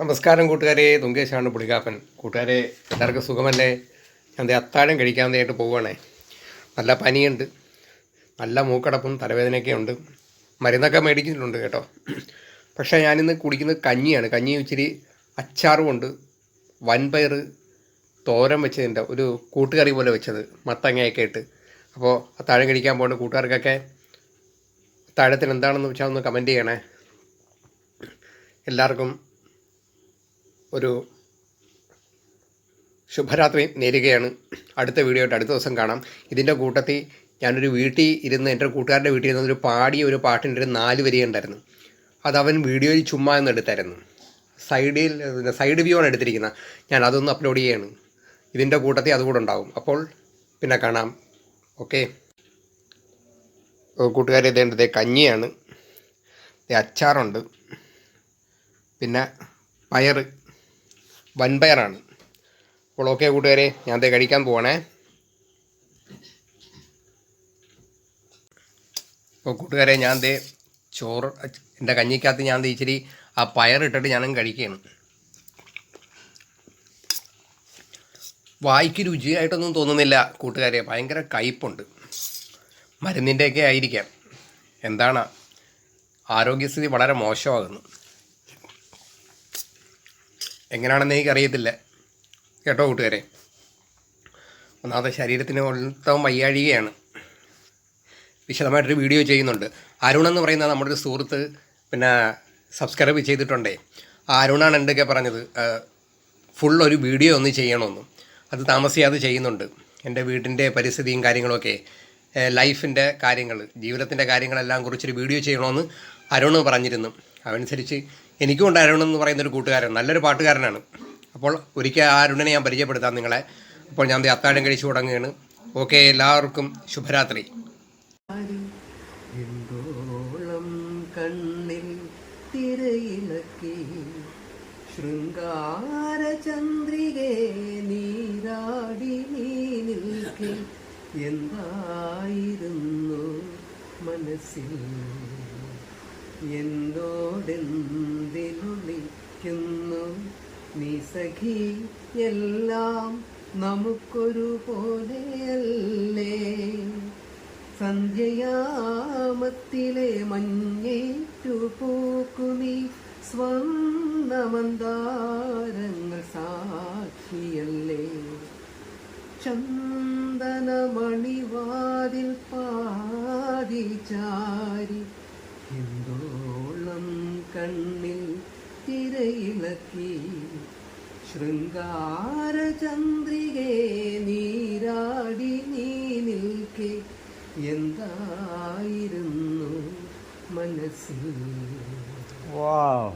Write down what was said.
നമസ്കാരം കൂട്ടുകാരെ. തുങ്കേശാണ് പുളികാപ്പൻ. കൂട്ടുകാരെ എല്ലാവർക്കും സുഖമല്ലേ? ഞാൻ അത്താഴം കഴിക്കാൻ വേണ്ടിയിട്ട് പോവുകയാണേ. നല്ല പനിയുണ്ട്. നല്ല മൂക്കടപ്പും തലവേദനയൊക്കെ ഉണ്ട്. മരുന്നൊക്കെ മേടിക്കുന്നുണ്ട് കേട്ടോ. പക്ഷേ ഞാനിന്ന് കുടിക്കുന്നത് കഞ്ഞിയാണ്. കഞ്ഞി ഇച്ചിരി അച്ചാറുമുണ്ട്. വൻപയർ തോരൻ വെച്ചതിന്റെ ഒരു കൂട്ടുകറി പോലെ വെച്ചത് മത്തങ്ങയൊക്കെ ഇട്ട്. അപ്പോൾ അത്താഴം കഴിക്കാൻ പോകുന്ന കൂട്ടുകാർക്കൊക്കെ അത്താഴത്തിന് എന്താണെന്ന് വെച്ചാൽ ഒന്ന് കമന്റ് ചെയ്യണേ. എല്ലാവർക്കും ഒരു ശുഭരാത്രി നേരുകയാണ്. അടുത്ത വീഡിയോ അടുത്ത ദിവസം കാണാം. ഇതിന്റെ കൂട്ടത്തിൽ ഞാനൊരു വീട്ടിൽ ഇരുന്ന് എന്റെ കൂട്ടുകാരുടെ വീട്ടിൽ ഇരുന്ന് ഒരു പാടിയ ഒരു പാട്ടിന്റെ ഒരു നാല് വരി ഉണ്ടായിരുന്നു അത് അവൻ വീഡിയോയിൽ ചുമ്മാ എന്ന് എടുത്തായിരുന്നു. സൈഡിൽ സൈഡ് വ്യൂ ആണ് എടുത്തിരിക്കുന്നത്. ഞാൻ അതൊന്ന് അപ്ലോഡ് ചെയ്യാണ്. ഇതിന്റെ കൂട്ടത്തിൽ അതുകൂടെ ഉണ്ടാവും. അപ്പോൾ പിന്നെ കാണാം. ഓക്കെ. കൂട്ടുകാരെ ഇതേണ്ടത് കഞ്ഞിയാണ്. അച്ചാറുണ്ട്. പിന്നെ പയർ വൻപയറാണ് അപ്പോൾ ഓക്കെ കൂട്ടുകാരെ ഞാൻ ദേ കഴിക്കാൻ പോവാണേ. അപ്പോൾ കൂട്ടുകാരെ ഞാൻ ദേ ചോറ് എന്റെ കഞ്ഞിക്കകത്ത് ഞാൻ ഇച്ചിരി ആ പയറിട്ടിട്ട് ഞാനും കഴിക്കുകയാണ്. വായിക്ക് രുചിയായിട്ടൊന്നും തോന്നുന്നില്ല കൂട്ടുകാരെ ഭയങ്കര കയ്പുണ്ട്. മരുന്നിന്റെയൊക്കെ ആയിരിക്കാം. എന്താണ്? ആരോഗ്യസ്ഥിതി വളരെ മോശമാകുന്നു. എങ്ങനെയാണെന്ന് എനിക്കറിയത്തില്ല. കേട്ടോ കൂട്ടുകാരെ? ഒന്നാമത്തെ ശരീരത്തിന് മൊത്തം വയ്യാഴികയാണ്. വിശദമായിട്ടൊരു വീഡിയോ ചെയ്യുന്നുണ്ട്. അരുൺ എന്ന് പറയുന്ന നമ്മുടെ ഒരു സുഹൃത്ത് പിന്നെ സബ്സ്ക്രൈബ് ചെയ്തിട്ടുണ്ടേ. ആ അരുണാണ് എന്തൊക്കെ പറഞ്ഞത്? ഫുൾ ഒരു വീഡിയോ ഒന്ന് ചെയ്യണമെന്നും. അത് താമസിയാതെ ചെയ്യുന്നുണ്ട്. എന്റെ വീടിന്റെ പരിസ്ഥിതിയും കാര്യങ്ങളൊക്കെ ലൈഫിന്റെ കാര്യങ്ങൾ ജീവിതത്തിന്റെ കാര്യങ്ങളെല്ലാം കുറിച്ചൊരു വീഡിയോ ചെയ്യണമെന്ന് അരുൺ പറഞ്ഞിരുന്നു. അതനുസരിച്ച് എനിക്കുമുണ്ട് അരുൺ എന്ന് പറയുന്ന ഒരു കൂട്ടുകാരൻ നല്ലൊരു പാട്ടുകാരനാണ്. അപ്പോൾ ഒരിക്കൽ ആ അരുണിനെ ഞാൻ പരിചയപ്പെടുത്താം നിങ്ങളെ. അപ്പോൾ ഞാൻ അത്താഴം കഴിച്ചു തുടങ്ങുകയാണ്. ഓക്കെ എല്ലാവർക്കും ശുഭരാത്രി. കണ്ണിൽ ശൃംഗാര ചന്ദ്രികേ നീരാടി നീ എന്തായിരുന്നു മനസ്സിൽ? എന്നോടെന്തിനുളിക്കുന്നു? നീ സഖി എല്ലാം നമുക്കൊരു പോലെയല്ലേ സന്ധ്യയാമത്തിലെ മഞ്ഞേറ്റു പോക്കുനി സ്വർണമന്താരങ്ങൾ സാക്ഷിയല്ലേ? ചന്ദനമണിവാതിൽ പാതി ചാരി എന്തോളം കണ്ണിൽ തിരയിളക്കി. ശൃംഗാരചന്ദ്രികേ നീരാടി നീ നിൽക്കെ. എന്തായിരുന്നു മനസ്സിൽ? Wow.